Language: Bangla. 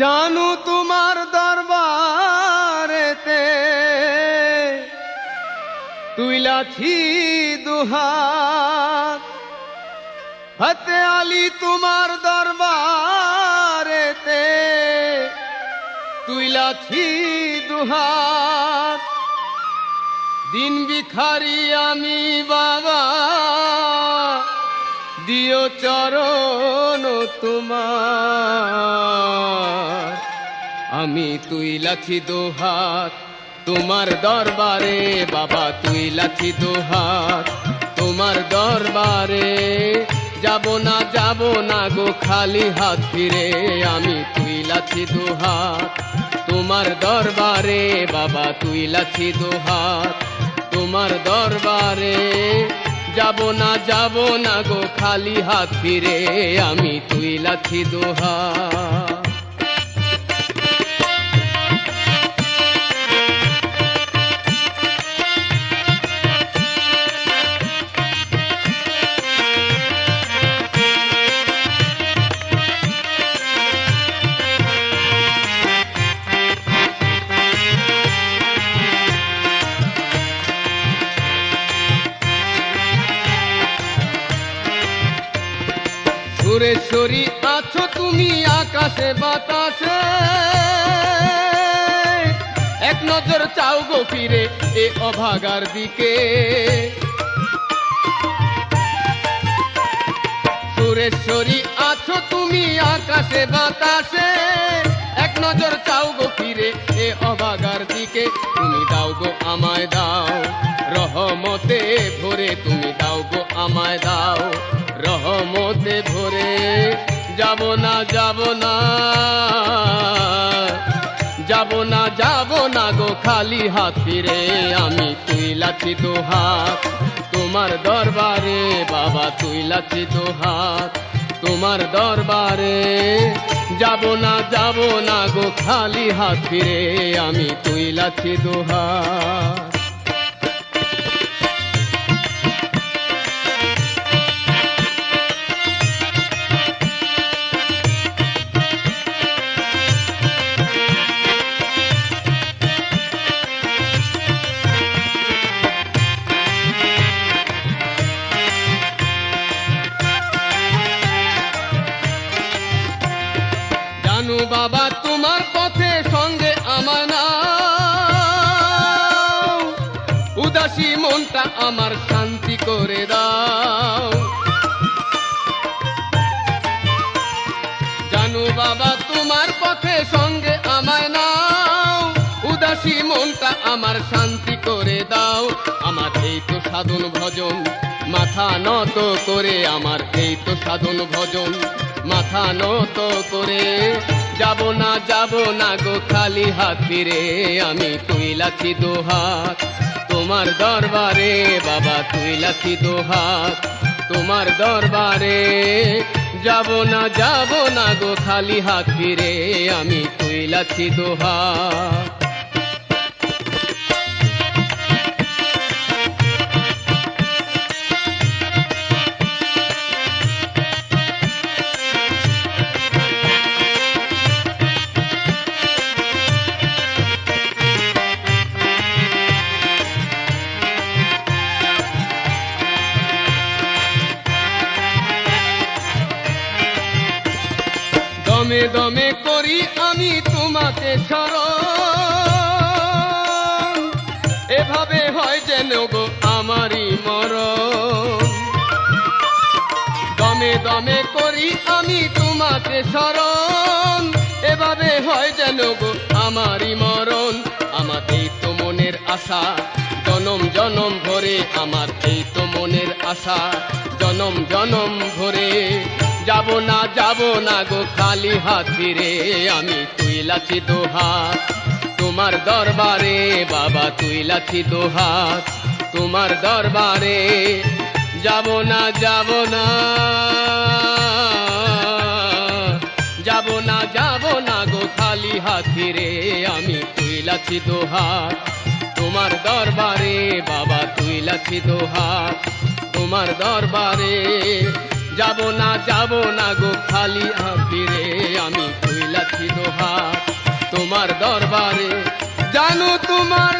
জানু তোমার দরবারেতে, তুইলাছি দুহাত। হতে আলী তোমার দরবারেতে, তুইলাছি দুহাত। দিন বিখারি আমি বাবা দিও চরণ তোমার। আমি তুই লাছি দোহাত, তোমার দরবারে, বাবা তুই লাছি দোহাত। তোমার দরবারে যাব না যাব না গো, খালি হাত ফিরে। আমি তুই লাছি দোহাত, তোমার দরবারে, বাবা তুই লাছি দোহাত। তোমার দরবারে যাব না যাব না গো খালি হাত ফিরে আমি তুই লাথি দোহা। সুরেশ্বরী আছো তুমি আকাশে বাতাসে। এক নজর চাও গো ফিরে এ অভাগার দিকে। সুরেশ্বরী আছো তুমি আকাশে বাতাসে। এক নজর চাও গো ফিরে এ অভাগার দিকে। তুমি দাও গো আমায় দাও, রহমতে ভরে তুমি দাও গো আমায় দাও, রহমতে ভরে যাব না যাব না। যাব না যাব না গো খালি হাত ফিরে। আমি তুই লাছি তো হাত, তোমার দরবারে বাবা তুই লাছি তো হাত, তোমার দরবারে। যাব না যাব না গো খালি হাত ফিরে। আমি তুই লাছি দোহাত বাবা, তোমার পথে সঙ্গে আমার উদাসী মনটা আমার শান্তি করে দাও। জানু বাবা, তোমার পথে সঙ্গে আমায় নাও। উদাসী মনটা আমার শান্তি করে দাও। আমার এই তো সাধন ভজন, মাথা নত করে। আমার এই তো সাধন ভজন, মাথা নত করে। যাব না যাব না গো খালি হাতি রে আমি তুই লাখি দোহাত। তোমার দরবারে, বাবা তুই লাখি দোহাত। তোমার দরবারে, যাব না যাব না গো খালি হাতি রে আমি তুই লাখি দোহাত। দমে দমে করি আমি তোমাকে স্মরণ। এভাবে হয় যেন গো আমারই মরণ। দমে দমে করি আমি তোমাকে স্মরণ। এভাবে হয় যেন গো আমারই মরণ। আমার এই তো মনের আশা, জনম জনম ভরে। আমার এই তো মনের আশা, জনম জনম ভরে। যাব না যাব না গো খালি হাত ফিরে আমি তুই লাছি দোহাত তোমার দরবারে, বাবা তুই লাছি দোহাত তোমার দরবারে, যাব না যাব না। যাব না যাব না গো খালি হাত ফিরে আমি তুই লাছি দোহাত তোমার দরবারে, বাবা তুই লাছি দোহাত তোমার দরবারে যাব না যাব না গো খালি আপিরে আমি কইলাছি দোহা। তোমার দরবারে জানো তোমার